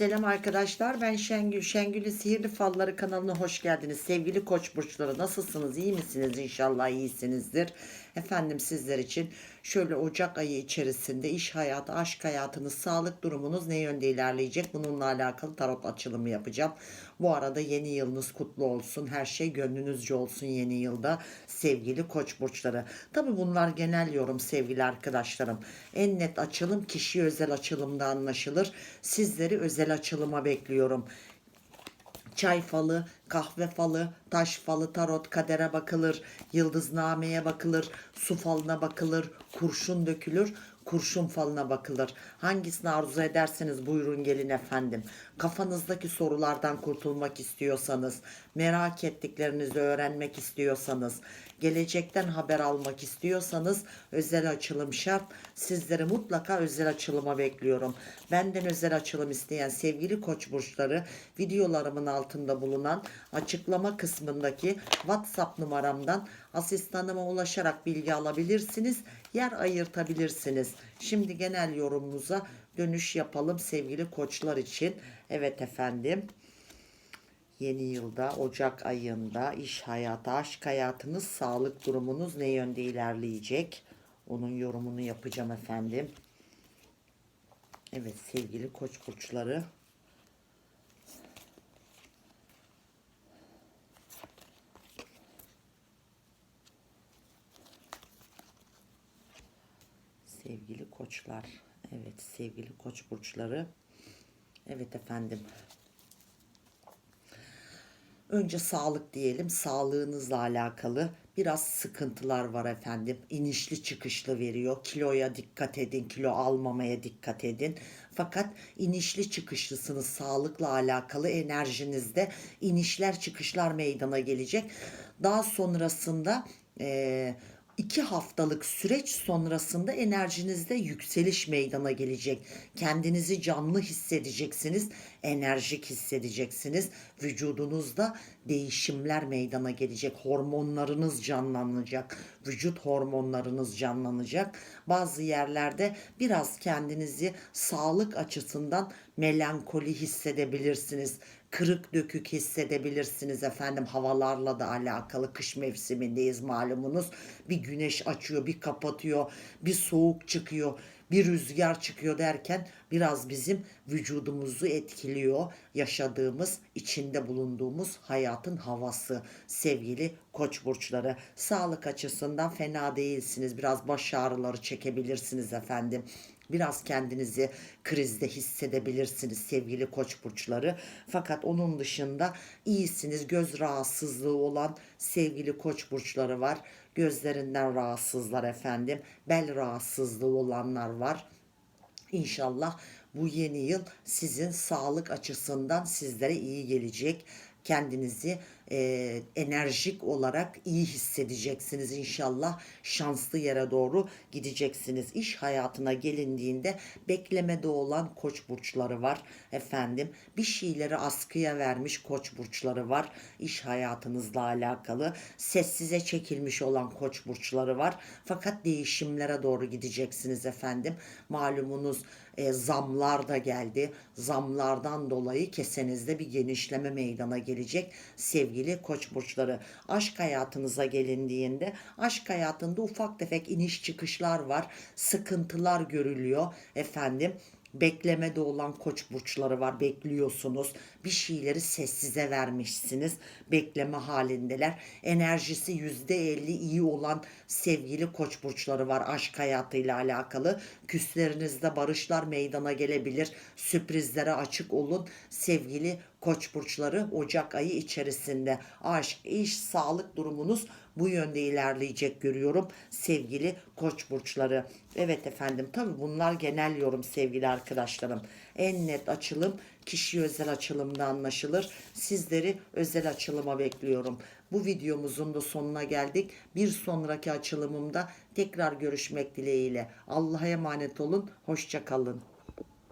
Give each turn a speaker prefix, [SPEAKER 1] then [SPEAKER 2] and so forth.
[SPEAKER 1] Selam arkadaşlar ben Şengül. Şengül'ün Sihirli Falları kanalına hoş geldiniz. Sevgili koç burçları nasılsınız? İyi misiniz? İnşallah iyisinizdir. Efendim sizler için şöyle Ocak ayı içerisinde iş hayatı, aşk hayatınız, sağlık durumunuz ne yönde ilerleyecek? Bununla alakalı tarot açılımı yapacağım. Bu arada yeni yılınız kutlu olsun. Her şey gönlünüzce olsun yeni yılda sevgili koç burçları. Tabi bunlar genel yorum sevgili arkadaşlarım. En net açılım kişi özel açılımda anlaşılır. Sizleri özel açılıma bekliyorum. Çay falı, kahve falı, taş falı, tarot, kadere bakılır, yıldıznameye bakılır, su falına bakılır, kurşun dökülür, kurşun falına bakılır. Hangisini arzu ederseniz buyurun gelin efendim. Kafanızdaki sorulardan kurtulmak istiyorsanız, merak ettiklerinizi öğrenmek istiyorsanız, gelecekten haber almak istiyorsanız özel açılım şart. Sizleri mutlaka özel açılıma bekliyorum. Benden özel açılım isteyen sevgili koç burçları videolarımın altında bulunan açıklama kısmındaki WhatsApp numaramdan asistanıma ulaşarak bilgi alabilirsiniz. Yer ayırtabilirsiniz. Şimdi genel yorumumuza dönüş yapalım sevgili koçlar için. Evet efendim. Yeni yılda Ocak ayında iş hayatı, aşk hayatınız, sağlık durumunuz ne yönde ilerleyecek? Onun yorumunu yapacağım efendim. Evet sevgili koç burçları. Sevgili koçlar. Evet sevgili koç burçları. Evet efendim. Önce sağlık diyelim. Sağlığınızla alakalı biraz sıkıntılar var efendim. İnişli çıkışlı veriyor. Kiloya dikkat edin, kilo almamaya dikkat edin. Fakat inişli çıkışlısınız. Sağlıkla alakalı enerjinizde inişler çıkışlar meydana gelecek. Daha sonrasında e, 2 haftalık süreç sonrasında enerjinizde yükseliş meydana gelecek. Kendinizi canlı hissedeceksiniz enerjik hissedeceksiniz. Vücudunuzda değişimler meydana gelecek. Hormonlarınız canlanacak. Vücut hormonlarınız canlanacak. Bazı yerlerde biraz kendinizi sağlık açısından melankoli hissedebilirsiniz kırık dökük hissedebilirsiniz efendim havalarla da alakalı kış mevsimindeyiz malumunuz bir güneş açıyor bir kapatıyor bir soğuk çıkıyor bir rüzgar çıkıyor derken biraz bizim vücudumuzu etkiliyor yaşadığımız içinde bulunduğumuz hayatın havası sevgili koç burçları sağlık açısından fena değilsiniz biraz baş ağrıları çekebilirsiniz efendim Biraz kendinizi krizde hissedebilirsiniz sevgili koç burçları. Fakat onun dışında iyisiniz. Göz rahatsızlığı olan sevgili koç burçları var. Gözlerinden rahatsızlar efendim. Bel rahatsızlığı olanlar var. İnşallah bu yeni yıl sizin sağlık açısından sizlere iyi gelecek. Kendinizi e, enerjik olarak iyi hissedeceksiniz inşallah. Şanslı yere doğru gideceksiniz. İş hayatına gelindiğinde beklemede olan koç burçları var efendim. Bir şeyleri askıya vermiş koç burçları var. İş hayatınızla alakalı sessize çekilmiş olan koç burçları var. Fakat değişimlere doğru gideceksiniz efendim. Malumunuz e, zamlar da geldi. Zamlardan dolayı kesenizde bir genişleme meydana gelecek. Sevgili koç burçları. Aşk hayatınıza gelindiğinde aşk hayatında ufak tefek iniş çıkışlar var. Sıkıntılar görülüyor efendim beklemede olan koç burçları var. Bekliyorsunuz. Bir şeyleri sessize vermişsiniz. Bekleme halindeler. Enerjisi yüzde elli iyi olan sevgili koç burçları var. Aşk hayatıyla alakalı. Küslerinizde barışlar meydana gelebilir. Sürprizlere açık olun. Sevgili koç burçları Ocak ayı içerisinde aşk, iş, sağlık durumunuz bu yönde ilerleyecek görüyorum sevgili koç burçları. Evet efendim tabi bunlar genel yorum sevgili arkadaşlarım. En net açılım kişi özel açılımda anlaşılır. Sizleri özel açılıma bekliyorum. Bu videomuzun da sonuna geldik. Bir sonraki açılımımda tekrar görüşmek dileğiyle. Allah'a emanet olun. Hoşça kalın.